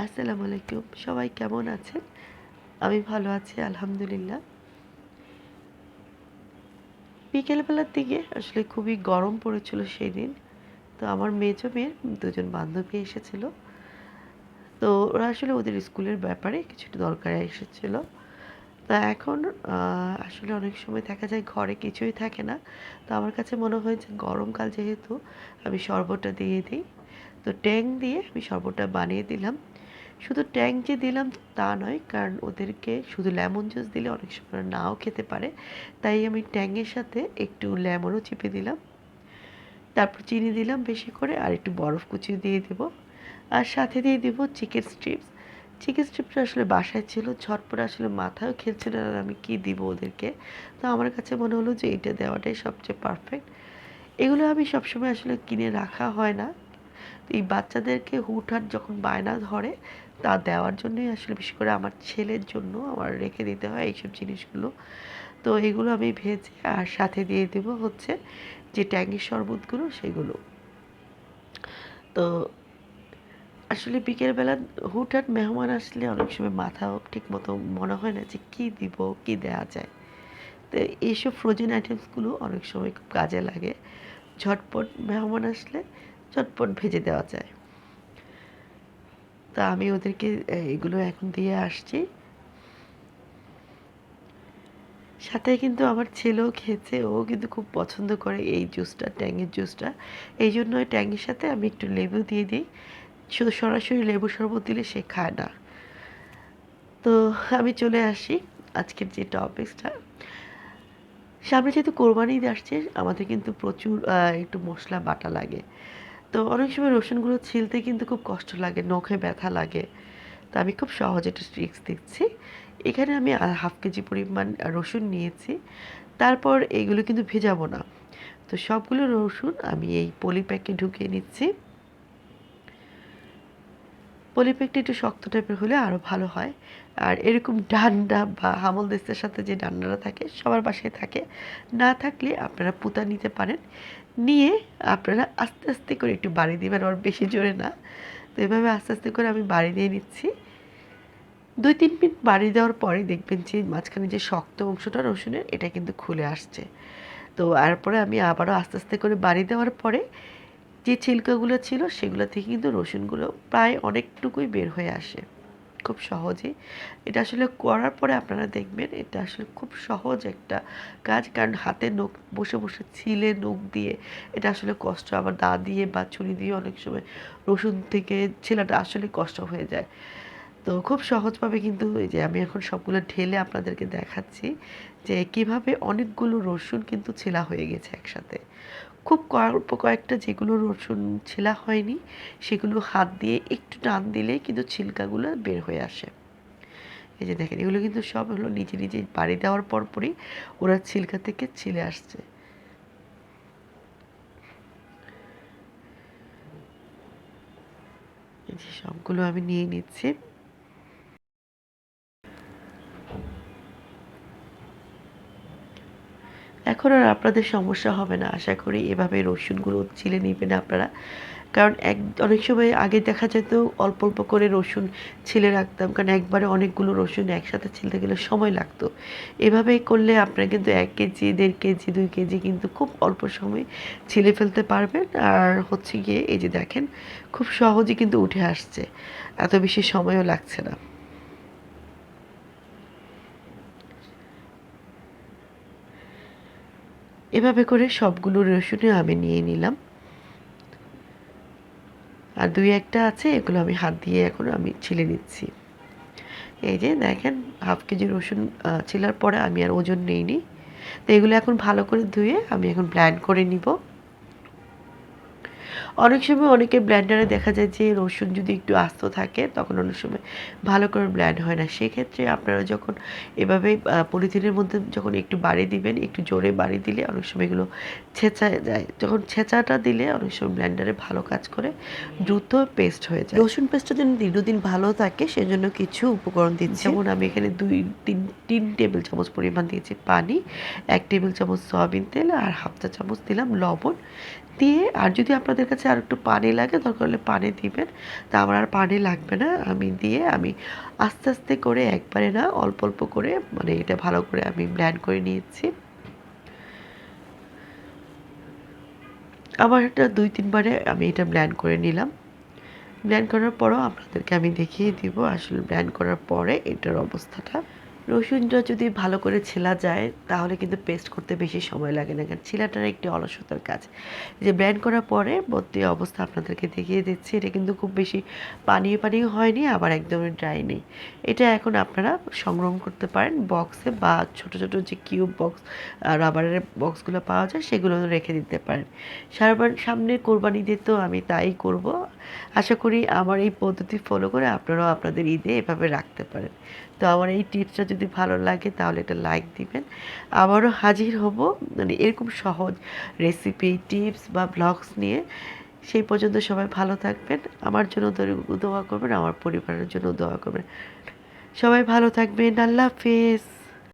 আসসালামু আলাইকুম। সবাই কেমন আছেন? আমি ভালো আছি, আলহামদুলিল্লাহ। বিকেলবেলার দিকে আসলে খুবই গরম পড়েছিল সেই দিন তো আমার মেজো মেয়ের দুজন বান্ধবী এসেছিল। তো ওরা আসলে ওদের স্কুলের ব্যাপারে কিছুটা দরকারে এসেছিল। তা এখন আসলে অনেক সময় দেখা যায় ঘরে কিছুই থাকে না। তো আমার কাছে মনে হয় যে গরমকাল যেহেতু, আমি শরবতটা দিয়ে দিই। তো ট্যাং দিয়ে আমি শরবতটা বানিয়ে দিলাম। শুধু ট্যাং যে দিলাম তা নয়, কারণ ওদেরকে শুধু লেমন জুস দিলে অনেক সময় নাও খেতে পারে। তাই আমি ট্যাংয়ের সাথে একটু লেমনও চিপে দিলাম। তারপর চিনি দিলাম বেশি করে আর একটু বরফ কুচি দিয়ে দেব। আর সাথে দিয়ে দেব চিকেন স্ট্রিপস। চিকেন স্ট্রিপটা আসলে বাসায় ছিল ঝটপট আসলে মাথায়ও খেলছিল না আমি কী দিব ওদেরকে। তো আমার কাছে মনে হলো যে এইটা দেওয়াটাই সবচেয়ে পারফেক্ট এগুলো আমি সবসময় আসলে কিনে রাখা হয় না। এই বাচ্চাদেরকে হুটহাট যখন বায়না ধরে, তা দেওয়ার জন্যই আসলে বিশেষ করে আমার ছেলের জন্য আমার রেখে দিতে হয় এইসব জিনিসগুলো। তো এগুলো আমি ভেজে আর সাথে দিয়ে দেব হচ্ছে যে ট্যাঙ্গির শরবতগুলো সেগুলো। তো আসলে বিকেলবেলা হুটহাট মেহমান আসলে অনেক সময় মাথাও ঠিক মতো মনে হয় না যে কী দিব, কী দেওয়া যায়। তো এইসব ফ্রোজেন আইটেমসগুলো অনেক সময় খুব কাজে লাগে। ঝটপট মেহমান আসলে ঝটপট ভেজে দেওয়া যায়। তা আমি ওদেরকে এগুলো এখন দিয়ে আসছি। সাথে কিন্তু আমার ছেলেও খেয়েছে, ও কিন্তু খুব পছন্দ করে এই জুসটা, ট্যাঙের জুসটা। এই জন্য ট্যাঙের সাথে আমি একটু লেবু দিয়ে দিই। শুধু সরাসরি লেবু শরবত দিলে সে খায় না। তো আমি চলে আসি আজকের যে টপিক্সটা। সামনে যেহেতু কোরবানি আসছে, আমাদের কিন্তু প্রচুর একটু মশলা বাটা লাগে। তো অনেক সময় রসুনগুলো ছিলতে কিন্তু খুব কষ্ট লাগে, নখে ব্যথা লাগে। তো আমি খুব সহজ একটা ট্রিক্স দিচ্ছি। এখানে আমি হাফ কেজি পরিমাণ রসুন নিয়েছি। তারপর এগুলো কিন্তু ভেজাবো না। তো সবগুলো রসুন আমি এই পলি প্যাকে ঢুকিয়ে নিচ্ছি। পলি প্যাকটা একটু শক্ত টাইপের হলে আরও ভালো হয়। আর এরকম ডান্ডা বা হামল দেশের সাথে যে ডান্ডাটা থাকে, সবার বাসায় থাকে। না থাকলে আপনারা পুতা নিতে পারেন। নিয়ে আপনারা আস্তে আস্তে করে একটু বাড়ি দিবেন, আর বেশি জোরে না। তো এভাবে আস্তে আস্তে করে আমি বাড়ি দিয়ে নিচ্ছি। দুই তিন মিনিট বাড়ি দেওয়ার পরে দেখবেন যে মাঝখানে যে শক্ত অংশটা রসুনের, এটা কিন্তু খুলে আসছে। তো তারপরে আমি আবারও আস্তে আস্তে করে বাড়ি দেওয়ার পরে যে ছিলকাগুলো ছিল, সেগুলো থেকে কিন্তু রসুনগুলো প্রায় অনেকটুকুই বের হয়ে আসে। খুব সহজেই এটা আসলে করার পরে আপনারা দেখবেন এটা আসলে খুব সহজ একটা কাজ। কারণ হাতে নখ, বসে বসে ছিলে নখ দিয়ে এটা আসলে কষ্ট। আবার দা দিয়ে বা ছুরি দিয়ে অনেক সময় রসুন থেকে ছেলাটা আসলে কষ্ট হয়ে যায়। তো খুব সহজভাবে কিন্তু এই যে আমি এখন সবগুলো ঢেলে আপনাদেরকে দেখাচ্ছি যে কীভাবে অনেকগুলো রসুন কিন্তু ছেলা হয়ে গেছে একসাথে। খুব অল্প কয়েকটা যেগুলো রসুন ছিলা হয়নি, সেগুলো হাত দিয়ে একটু টান দিলেই কিন্তু ছিলকাগুলো বের হয়ে আসে। এই যে দেখেন, এগুলো কিন্তু সব হলো নিজে নিজে বাড়ি দেওয়ার পরপরই ওরা ছিলকা থেকে ছিলে আসছে। সবগুলো আমি নিয়ে নিচ্ছি। এখন আর আপনাদের সমস্যা হবে না। আশা করি এভাবে রসুনগুলো ছিলে নেবেন আপনারা। কারণ এক, অনেক সময় আগে দেখা যেত অল্প অল্প করে রসুন ছিলে রাখতাম, কারণ একবারে অনেকগুলো রসুন একসাথে ছিলতে গেলে সময় লাগতো। এভাবে করলে আপনারা কিন্তু এক কেজি, দেড় কেজি, দুই কেজি কিন্তু খুব অল্প সময় ছিলে ফেলতে পারবেন। আর হচ্ছে গিয়ে এই যে দেখেন, খুব সহজে কিন্তু উঠে আসছে। এত বেশি সময়ও লাগছে না। এভাবে করে সবগুলো রসুনই আমি নিয়ে নিলাম। আর দুই একটা আছে, এগুলো আমি হাত দিয়ে এখন আমি ছিলে নিচ্ছি। এই যে দেখেন, হাফ কেজি রসুন ছিলার পরে আমি আর ওজন নিইনি। তো এগুলো এখন ভালো করে ধুয়ে আমি এখন ব্ল্যান্ড করে নিব। অনেক সময় অনেকের ব্ল্যান্ডারে দেখা যায় যে রসুন যদি একটু আস্ত থাকে তখন অনেক সময় ভালো করে ব্ল্যান্ড হয় না। সেক্ষেত্রে আপনারা যখন এভাবে পলিথিনের মধ্যে যখন একটু বাড়ি দিবেন একটু জোরে বাড়ি দিলে অনেক সময় এগুলো ছেঁচা যায়। যখন ছেঁচাটা দিলে অনেক সময় ব্ল্যান্ডারে ভালো কাজ করে দ্রুত পেস্ট হয়ে যায়। রসুন পেস্টটা যেন দীর্ঘদিন ভালো থাকে সেজন্য কিছু উপকরণ দিচ্ছি। যেমন আমি এখানে দুই তিন তিন টেবিল চামচ পরিমাণ দিয়েছি পানি এক টেবিল চামচ সয়াবিন তেল আর হাফ চা চামচ দিলাম লবণ। দিয়ে, আর যদি আপনাদের কাছে আর একটু পানি লাগে, দরকার হলে পানি দিবেন। তা আমার আর পানি লাগবে না, আমি দিয়ে আমি আস্তে আস্তে করে একবারে না অল্প অল্প করে মানে এটা ভালো করে আমি ব্ল্যান্ড করে নিয়েছি। আমার এটা দুই তিনবারে আমি এটা ব্ল্যান্ড করে নিলাম। ব্ল্যান্ড করার পরও আপনাদেরকে আমি দেখিয়ে দিব আসলে ব্ল্যান্ড করার পরে এটার অবস্থাটা। রসুনটা যদি ভালো করে ছেলা যায়, তাহলে কিন্তু পেস্ট করতে বেশি সময় লাগে না। কারণ ছেলাটার একটি অলসতার কাজ। যে ব্র্যান্ড করার পরে বর্তী অবস্থা আপনাদেরকে দেখিয়ে দিচ্ছি। এটা কিন্তু খুব বেশি পানীয় পানীয় হয়নি, আবার একদমই ড্রাই নেই। এটা এখন আপনারা সংগ্রহ করতে পারেন বক্সে বা ছোট ছোট যে কিউব বক্স রাবারের বক্সগুলো পাওয়া যায়, সেগুলো রেখে দিতে পারেন। সারাবার সামনে কোরবানি দিয়ে তো আমি তাই করব। আশা করি আমার এই পদ্ধতি ফলো করে আপনারাও আপনাদের ঈদে এভাবে রাখতে পারেন। তো আমার এই টিপসটা যদি ভালো লাগে তাহলে এটা লাইক দিবেন। আবারও হাজির হব মানে এরকম সহজ রেসিপি টিপস বা ব্লগস নিয়ে। সেই পর্যন্ত সবাই ভালো থাকবেন, আমার জন্য দোয়া করবেন, আমার পরিবারের জন্য দোয়া করবেন। সবাই ভালো থাকবেন, আল্লাহ হাফেজ।